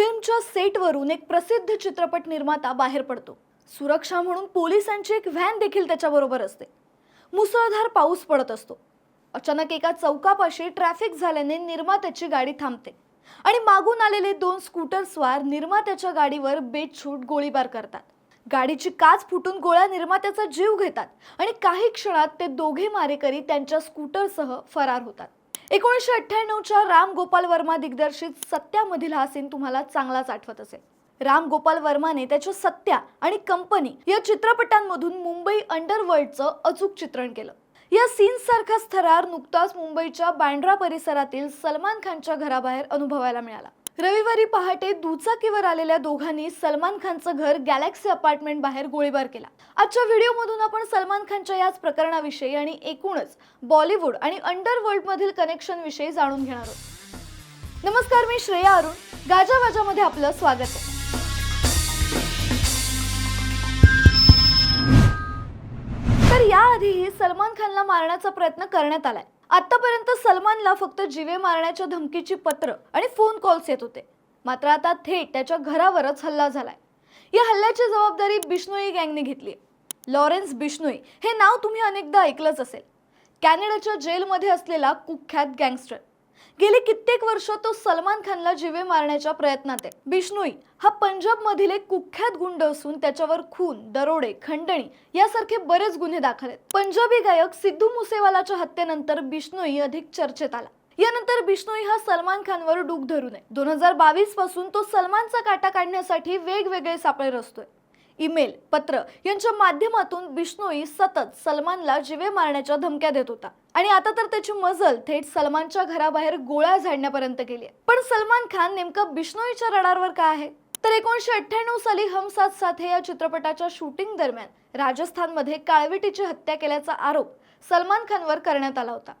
फिल्मच्या सेटवरून एक प्रसिद्ध चित्रपट निर्माता बाहेर पडतो. सुरक्षा म्हणून पोलिसांची एक व्हॅन देखील त्याच्याबरोबर असते. मुसळधार पाऊस पडत असतो. अचानक एका चौकापाशी ट्रॅफिक झाल्याने निर्मात्याची गाडी थांबते आणि मागून आलेले दोन स्कूटरस्वार निर्मात्याच्या गाडीवर बेछूट गोळीबार करतात. गाडीची काच फुटून गोळ्या निर्मात्याचा जीव घेतात आणि काही क्षणात ते दोघे मारेकरी त्यांच्या स्कूटरसह फरार होतात. एकोणीसशे अठ्ठ्याण्णवच्या राम गोपाल वर्मा दिग्दर्शित सत्यामधील हा सीन तुम्हाला चांगलाच आठवत असेल. राम गोपाल वर्माने त्याच्या सत्या आणि कंपनी या चित्रपटांमधून मुंबई अंडरवर्ल्डचं अचूक चित्रण केलं. या सीन्ससारखाच थरार नुकताच मुंबईच्या बँड्रा परिसरातील सलमान खानच्या घराबाहेर अनुभवायला मिळाला. रविवारी पहाटे दुचाकीवर आलेल्या दोघांनी सलमान खानचं घर गॅलेक्सी अपार्टमेंट बाहेर गोळीबार केला. आजच्या व्हिडिओमधून आपण सलमान खानच्या याच प्रकरणाविषयी आणि एकूणच बॉलिवूड आणि अंडरवर्ल्ड मधील कनेक्शन विषयी जाणून घेणार आहोत. नमस्कार मी श्रेया अरुण. गाजावाजामध्ये आपलं स्वागत आहे. तर याआधीही सलमान खानला मारण्याचा प्रयत्न करण्यात आलाय. आतापर्यंत सलमानला फक्त जीवे मारण्याच्या धमकीची पत्र आणि फोन कॉल्स येत होते. मात्र आता थेट त्याच्या घरावरच हल्ला झालाय. या हल्ल्याची जबाबदारी बिश्नोई गँगने घेतली लॉरेन्स बिश्नोई हे नाव तुम्ही अनेकदा ऐकलंच असेल. कॅनडाच्या जेलमध्ये असलेला कुख्यात गँगस्टर. गेली कित्येक वर्ष तो सलमान खानला जीवे मारण्याच्या प्रयत्नात आहे. बिश्नोई हा पंजाब मधील एक कुख्यात गुंड असून त्याच्यावर खून दरोडे खंडणी यासारखे बरेच गुन्हे दाखल आहेत. पंजाबी गायक सिद्धू मुसेवालाच्या हत्येनंतर बिष्णोई अधिक चर्चेत आला. यानंतर बिष्णोई हा सलमान खानवर डूक धरून आहे. दोन हजार बावीसपासून तो सलमानचा काटा काढण्यासाठी वेगवेगळे सापळे रचतोय. ईमेल पत्र यांच्या माध्यमातून बिष्णोई सतत सलमानला जीवे मारण्याच्या धमक्या देत होता. आणि आता तर त्याची मजल थेट सलमानच्या घराबाहेर गोळ्या झाडण्यापर्यंत गेली पण सलमान खान नेमकं बिष्णोईच्या रडारवर का आहे? तर एकोणीसशे अठ्ठ्याण्णव साली हम साथ साथ हे या चित्रपटाच्या शूटिंग दरम्यान राजस्थानमध्ये काळविटीची हत्या केल्याचा आरोप सलमान खानवर करण्यात आला होता.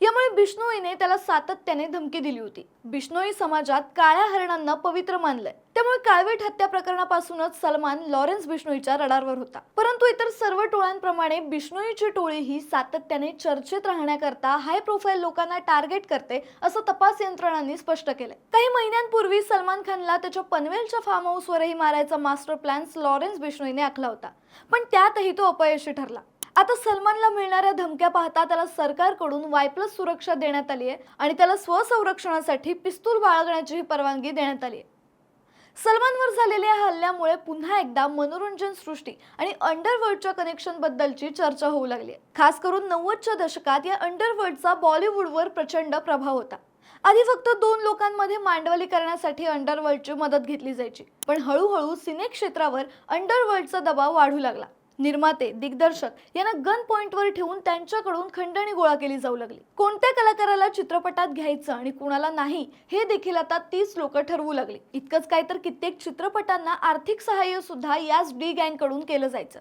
यामुळे बिष्णोईने त्याला सातत्याने धमकी दिली होती. बिष्णोई समाजात काळ्या हरणांना पवित्र मानलंय. त्यामुळे काळवेट हत्या प्रकरणापासूनच सलमान लॉरेन्स बिष्णोईच्या रडारवर होता. परंतु इतर सर्व टोळ्यांप्रमाणे बिष्णोईची टोळी ही सातत्याने चर्चेत राहण्याकरता हाय प्रोफाईल लोकांना टार्गेट करते असं तपास यंत्रणांनी स्पष्ट केलंय. काही महिन्यांपूर्वी सलमान खानला त्याच्या पनवेलच्या फार्म हाऊसवरही मारायचा मास्टर प्लॅन लॉरेन्स बिष्णोईने आखला होता. पण त्यातही तो अपयशी ठरला. आता सलमानला मिळणाऱ्या धमक्या पाहता त्याला सरकारकडून वाय प्लस सुरक्षा देण्यात आली आहे आणि त्याला स्वसंरक्षणासाठी पिस्तूल बाळगण्याचीही परवानगी देण्यात आली आहे सलमानवर झालेल्या हल्ल्यामुळे पुन्हा एकदा मनोरंजन सृष्टी आणि अंडरवर्ल्डच्या कनेक्शन बद्दलची चर्चा होऊ लागली आहे. खास करून नव्वदच्या दशकात या अंडरवर्ल्डचा बॉलिवूडवर प्रचंड प्रभाव होता. आधी फक्त दोन लोकांमध्ये मांडवली करण्यासाठी अंडरवर्ल्डची मदत घेतली जायची पण हळूहळू सिने क्षेत्रावर अंडरवर्ल्डचा दबाव वाढू लागला. निर्माते दिग्दर्शक यांना गन पॉइंटवर ठेवून त्यांच्याकडून खंडणी गोळा केली जाऊ लागली. कोणत्या कलाकाराला चित्रपटात घ्यायचं आणि कुणाला नाही हे देखील आता तीच लोक ठरवू लागली. इतकंच काय तर कित्येक चित्रपटांना आर्थिक सहाय्य सुद्धा याच डी गँगकडून केलं जायचं.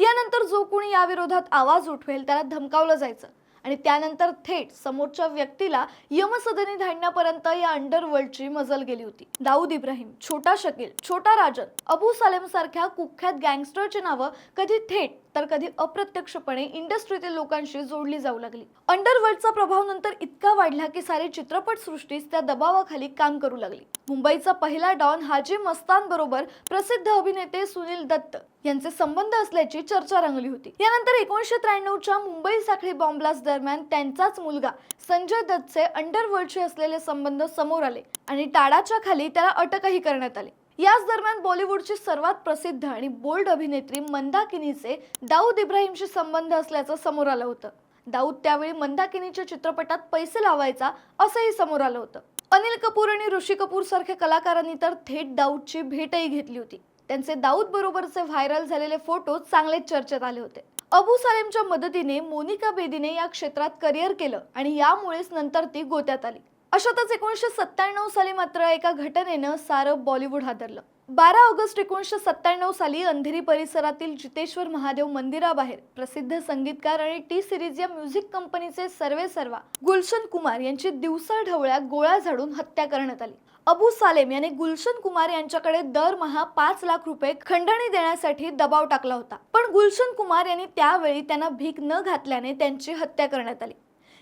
यानंतर जो कोणी या विरोधात आवाज उठवेल त्याला धमकावलं जायचं. आणि त्यानंतर थेट समोरच्या व्यक्तीला यमसदनी धाडण्यापर्यंत या अंडरवर्ल्डची मजल गेली होती. दाऊद इब्राहिम छोटा शकील छोटा राजन अबू सालेम सारख्या कुख्यात गँगस्टरची नावं कधी थेट तर कधी अप्रत्यक्षपणे इंडस्ट्रीतील लोकांशी जोडली जाऊ लागली. अंडरवर्ल्डचा प्रभाव नंतर इतका वाढला की सारी चित्रपट सृष्टीच त्या दबावाखाली काम करू लागली. मुंबईचा पहिला डॉन हाजी मस्तान बरोबर प्रसिद्ध अभिनेते सुनील दत्त यांचे संबंध असल्याची चर्चा रंगली होती. यानंतर एकोणीसशे त्र्याण्णवच्या मुंबई साखळी बॉम्ब ब्लास्ट दरम्यान त्यांचाच मुलगा संजय दत्तचे अंडरवर्ल्डशी असलेले संबंध समोर आले आणि टाळाच्या खाली त्याला अटकही करण्यात आली. याच दरम्यान बॉलिवूडची सर्वात प्रसिद्ध आणि बोल्ड अभिनेत्री मंदाकिनीचे दाऊद इब्राहिमशी संबंध असल्याचं समोर आलं होतं. दाऊद त्यावेळी मंदाकिनीच्या चित्रपटात पैसे लावायचा असंही समोर आलं होतं. अनिल कपूर आणि ऋषी कपूर सारख्या कलाकारांनी तर थेट दाऊदची भेटही घेतली होती. त्यांचे दाऊद बरोबरचे व्हायरल झालेले फोटो चांगलेच चर्चेत आले होते. अबू सालेमच्या मदतीने मोनिका बेदीने या क्षेत्रात करिअर केलं आणि यामुळेच नंतर ती गोत्यात आली. अशातच एकोणीसशे सत्त्याण्णव साली मात्र एका घटनेनं सारं बॉलिवूड हादरलं. बारा ऑगस्ट एकोणीसशे सत्त्याण्णव साली अंधेरी परिसरातील जितेश्वर महादेव मंदिराबाहेर प्रसिद्ध संगीतकार आणि टी सिरीज या म्युझिक कंपनीचे सर्वे सर्वा गुलशन कुमार यांची दिवसा ढवळ्या गोळ्या झाडून हत्या करण्यात आली. अबू सालेम याने गुलशन कुमार यांच्याकडे दरमहा पाच लाख रुपये खंडणी देण्यासाठी दबाव टाकला होता. पण गुलशन कुमार यांनी त्यावेळी त्यांना भीक न घातल्याने त्यांची हत्या करण्यात आली.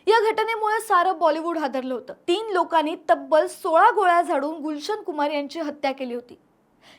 या घटनेमुळे सारं बॉलिवूड हादरलं होतं. तीन लोकांनी तब्बल सोळा गोळ्या झाडून गुलशन कुमार यांची हत्या केली होती.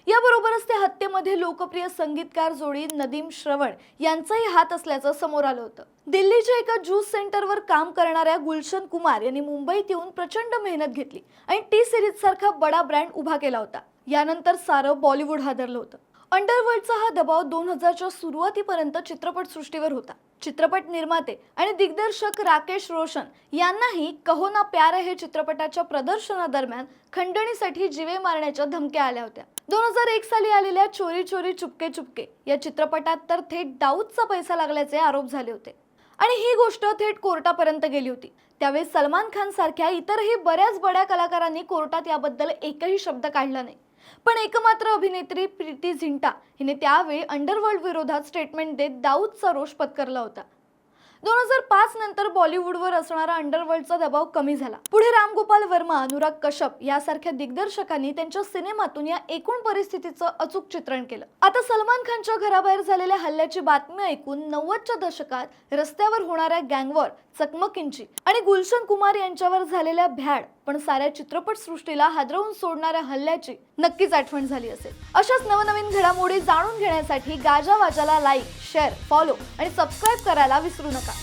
याबरोबरच त्या हत्येमध्ये लोकप्रिय संगीतकार जोडी नदीम श्रवण यांचाही हात असल्याचं समोर आलं होतं. दिल्लीच्या एका ज्यूस सेंटरवर काम करणाऱ्या गुलशन कुमार यांनी मुंबईत येऊन प्रचंड मेहनत घेतली आणि टी सिरीज सारखा बडा ब्रँड उभा केला होता. यानंतर सारं बॉलिवूड हादरलं होतं. अंडरवर्ल्डचा हा दबाव दोन हजारच्या सुरुवातीपर्यंत चित्रपटसृष्टीवर होता. चित्रपट निर्माते आणि दिग्दर्शक राकेश रोशन यांनाही कहो ना प्यार हे चित्रपटाच्या प्रदर्शनादरम्यान खंडणीसाठी जिवे मारण्याच्या धमक्या आल्या होत्या. दोन हजार एक साली आलेल्या चोरी चोरी चुपके चुपके या चित्रपटात तर थेट दाऊदचा पैसा लागल्याचे आरोप झाले होते. आणि ही गोष्ट थेट कोर्टापर्यंत गेली होती. त्यावेळी सलमान खान सारख्या इतरही बऱ्याच बड्या कलाकारांनी कोर्टात याबद्दल एकही शब्द काढला नाही. पण एकमात्र अभिनेत्री प्रीती झिंटा हिने त्यावेळी अंडरवर्ल्ड विरोधात स्टेटमेंट देत दाऊदचा रोष पत्करला होता. दोन हजार पाच नंतर बॉलिवूडवर असणारा अंडरवर्ल्डचा दबाव कमी झाला. पुढे रामगोपाल वर्मा अनुराग कश्यप यासारख्या दिग्दर्शकांनी त्यांच्या सिनेमातून या एकूण परिस्थितीचं अचूक चित्रण केलं. आता सलमान खानच्या घराबाहेर झालेल्या हल्ल्याची बातमी ऐकून नव्वदच्या दशकात रस्त्यावर होणाऱ्या गँगवॉर चकमकींची आणि गुलशन कुमार यांच्यावर झालेल्या भ्याड पण साऱ्या चित्रपटसृष्टीला हादरवून सोडणाऱ्या हल्ल्याची नक्कीच आठवण झाली असेल. अशाच नवनवीन घडामोडी जाणून घेण्यासाठी गाजा वाजाला लाईक शेअर फॉलो आणि सबस्क्राईब करायला विसरू नका.